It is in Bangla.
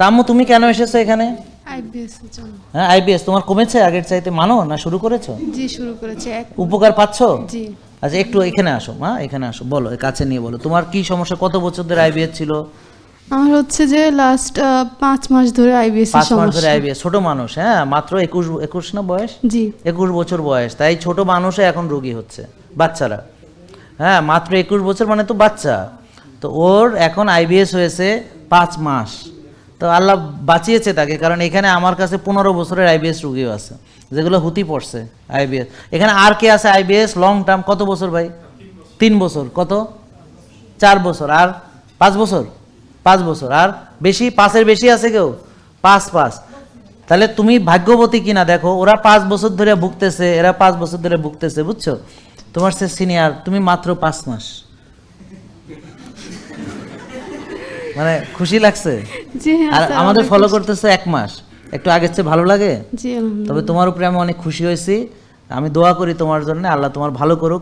তা আম্মু তুমি কেন এসেছ এখানে? আইবিএস জন্য। হ্যাঁ আইবিএস তোমার কমেছে আগের চাইতে? মানো না শুরু করেছ? জি শুরু করেছে এক উপকার পাচ্ছো? জি। আচ্ছা একটু এখানে আসো মা এখানে আসো বলো কাছে নিয়ে বলো। তোমার কি সমস্যা? কত বছর ধরে আইবিএস ছিল? আমার হচ্ছে যে লাস্ট পাঁচ মাস ধরে আইবিএস পাঁচ মাস ধরে আইবিএস ছোট মানুষ হ্যাঁ মাত্র একুশ একুশ না বয়স? জি। একুশ বছর বয়স তাই ছোট মানুষে এখন রোগী হচ্ছে বাচ্চারা। হ্যাঁ মাত্র একুশ বছর মানে তো বাচ্চা। তো ওর এখন আইবিএস হয়েছে পাঁচ মাস। তো আল্লাহ বাঁচিয়েছে তাকে, কারণ এখানে আমার কাছে পনেরো বছরের আইবিএস রুগীও আছে, যেগুলো হুতি পড়ছে আইবিএস এখানে আর কে আছে আইবিএস লং টার্ম কত বছর ভাই? তিন বছর, কত? চার বছর, আর পাঁচ বছর? পাঁচ বছর, আর বেশি? পাঁচের বেশি আছে কেউ? পাঁচ পাঁচ। তাহলে তুমি ভাগ্যবতী কিনা? দেখো, ওরা পাঁচ বছর ধরে ভুগতেছে, এরা পাঁচ বছর ধরে ভুগতেছে, বুঝছ? তোমার সে সিনিয়র তুমি মাত্র পাঁচ মাস। মানে খুশি লাগছে? জি হ্যাঁ আর আমাদের ফলো করতেছে এক মাস। একটু আগের চেয়ে ভালো লাগে? জি তবে তোমার উপরে আমি অনেক খুশি হয়েছি। আমি দোয়া করি তোমার জন্য। আল্লাহ তোমার ভালো করুক।